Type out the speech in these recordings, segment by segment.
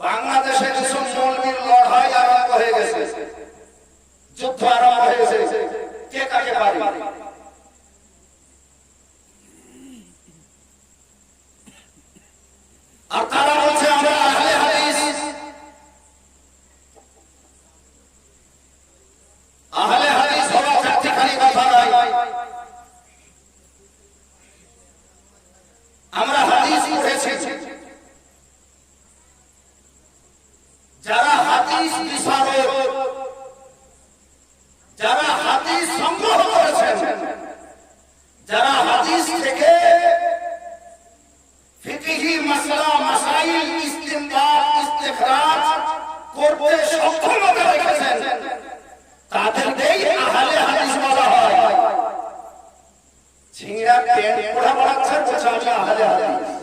বাংলাদেশে যেসব মৌলবীর লড়াই আরম্ভ হয়ে গেছে যুদ্ধ আরম্ভ হয়ে গেছে কে কাকে পারে আর তারা বলছে আমরা আহলে হাদিস আহলে হাদিস হওয়া চারটিখানি কথা নয় আমরা হাদিস পড়েছি যারা হাদিস বিশারদ যারা হাদিস সংগ্রহ করেছেন যারা হাদিস থেকে ফিকহি মাসলা মাসাইল ইস্তিমবাদ ইস্তিখরাজ করতে সক্ষমতা রেখেছেন। তাদেরকেই আহলে হাদিস হয়। ছিঁড়া প্যান্ট পড়া পড়াচ্ছেন বলছে আহলে হাদিস?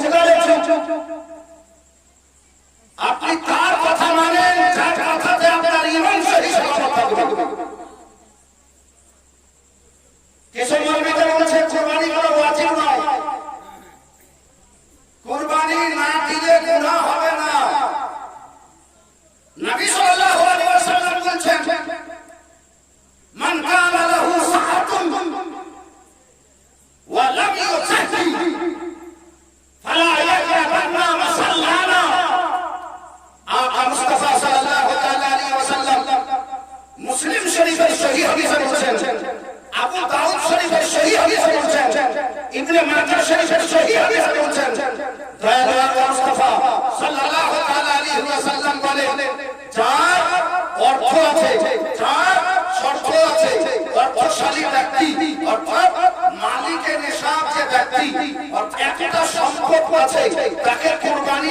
C'est pas la. শরীফের সহিহ হাদিসে বলেছেন, আবু দাউদ শরীফের সহিহ হাদিসে বলেছেন, ইবনে মাজাহ শরীফের সহিহ হাদিসে বলেছেন দয়ালু মুস্তাফা, সাল্লাল্লাহু তাআলা আলাইহি ওয়াসাল্লাম বলেন, যার অর্থ আছে, যার শর্ত আছে, অর্থশালী ব্যক্তি, অর্থাৎ মালিকের নিসাব যে ব্যক্তি একটা সম্পদ আছে, তাকে কুরবানি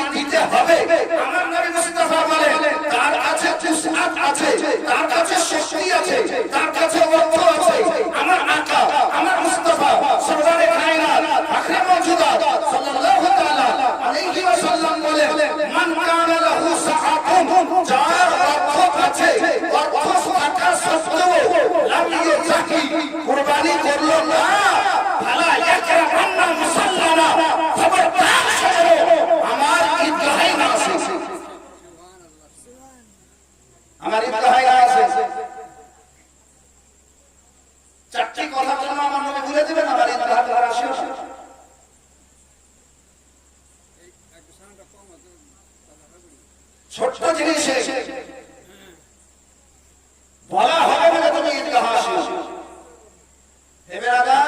চারটি কথা জন্য আমার নবী বলে দিবেন আমার ঈদগাহে তারা আসে ছোট্ট জিনিসে বলা হবে বলে তুমি ঈদগাহ আসো হে বেরাদা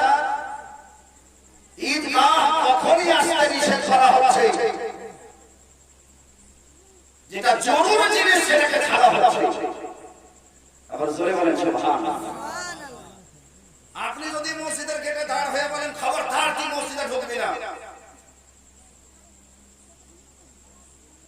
ঈদগাহ কখনই আসতে নিষেধ করা হচ্ছে, যেটা জরুরি জিনিস সেটাকে ছাড়া হচ্ছে। আবার জোরে বলেন, সুবহানাল্লাহ আপনি যদি মসজিদের গেটে দাঁড় হয়ে বলেন খবরদার তুই মসজিদে ঢুকবি না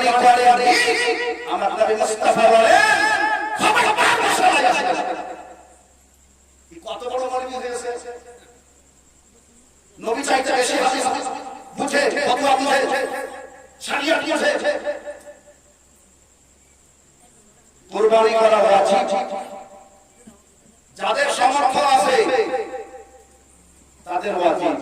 কুরবানি করেননি আমার নবী মুস্তাফা বলেন, খবরদার মশলা আছে কত বড় মরমি হয়েছে। নবী চাইতে বেশি হাদিস বুঝে, ফতোয়া বুঝে, শরিয়ত বুঝে। কুরবানি করা ওয়াজিব যাদের সামর্থ্য আছে, তাদের ওয়াজিব